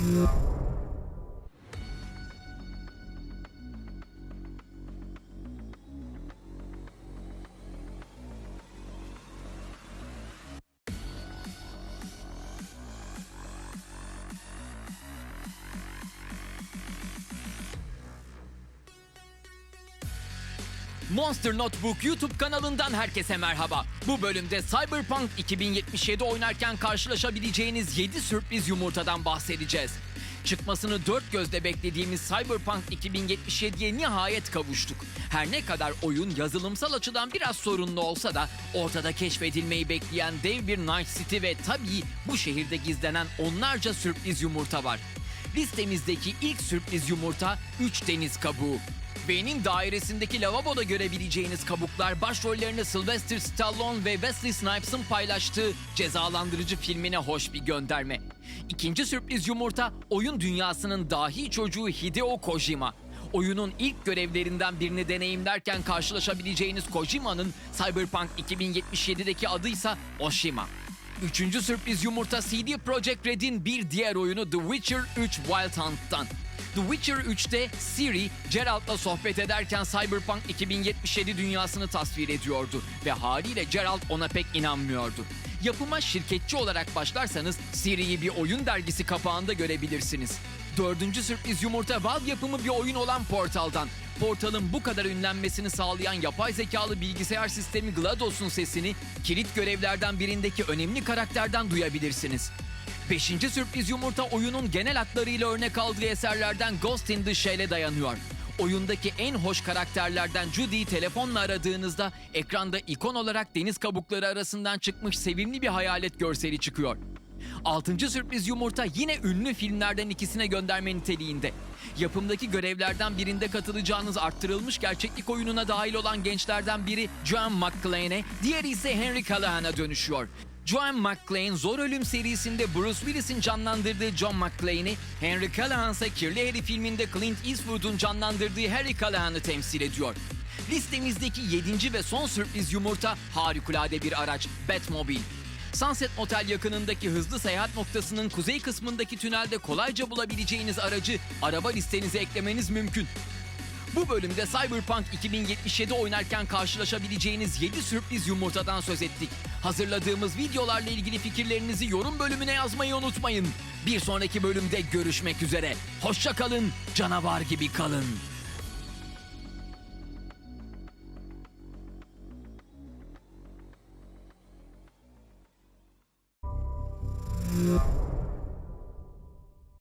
No. Monster Notebook YouTube kanalından herkese merhaba. Bu bölümde Cyberpunk 2077 oynarken karşılaşabileceğiniz 7 sürpriz yumurtadan bahsedeceğiz. Çıkmasını dört gözle beklediğimiz Cyberpunk 2077'ye nihayet kavuştuk. Her ne kadar oyun yazılımsal açıdan biraz sorunlu olsa da ortada keşfedilmeyi bekleyen dev bir Night City ve tabii bu şehirde gizlenen onlarca sürpriz yumurta var. Listemizdeki ilk sürpriz yumurta 3 deniz kabuğu. Beynin dairesindeki lavaboda görebileceğiniz kabuklar başrollerini Sylvester Stallone ve Wesley Snipes'ın paylaştığı cezalandırıcı filmine hoş bir gönderme. İkinci sürpriz yumurta oyun dünyasının dahi çocuğu Hideo Kojima. Oyunun ilk görevlerinden birini deneyimlerken karşılaşabileceğiniz Kojima'nın Cyberpunk 2077'deki adıysa Oshima. Üçüncü sürpriz yumurta CD Projekt Red'in bir diğer oyunu The Witcher 3 Wild Hunt'tan. The Witcher 3'te Ciri, Geralt'la sohbet ederken Cyberpunk 2077 dünyasını tasvir ediyordu ve haliyle Geralt ona pek inanmıyordu. Yapıma şirketçi olarak başlarsanız Ciri'yi bir oyun dergisi kapağında görebilirsiniz. Dördüncü sürpriz yumurta Valve yapımı bir oyun olan Portal'dan. Portal'ın bu kadar ünlenmesini sağlayan yapay zekalı bilgisayar sistemi GLaDOS'un sesini kilit görevlerden birindeki önemli karakterden duyabilirsiniz. Beşinci sürpriz yumurta oyunun genel hatlarıyla örnek aldığı eserlerden Ghost in the Shell'e dayanıyor. Oyundaki en hoş karakterlerden Judy'yi telefonla aradığınızda ekranda ikon olarak deniz kabukları arasından çıkmış sevimli bir hayalet görseli çıkıyor. Altıncı sürpriz yumurta yine ünlü filmlerden ikisine gönderme niteliğinde. Yapımdaki görevlerden birinde katılacağınız arttırılmış gerçeklik oyununa dahil olan gençlerden biri Joan McClane'e, diğeri ise Henry Callahan'a dönüşüyor. Joan McClane Zor Ölüm serisinde Bruce Willis'in canlandırdığı John McClane'i, Henry Callahan ise Kirli Harry filminde Clint Eastwood'un canlandırdığı Harry Callahan'ı temsil ediyor. Listemizdeki 7. ve son sürpriz yumurta harikulade bir araç Batmobile. Sunset Motel yakınındaki hızlı seyahat noktasının kuzey kısmındaki tünelde kolayca bulabileceğiniz aracı araba listenize eklemeniz mümkün. Bu bölümde Cyberpunk 2077 oynarken karşılaşabileceğiniz 7 sürpriz yumurtadan söz ettik. Hazırladığımız videolarla ilgili fikirlerinizi yorum bölümüne yazmayı unutmayın. Bir sonraki bölümde görüşmek üzere. Hoşça kalın, canavar gibi kalın. Yeah.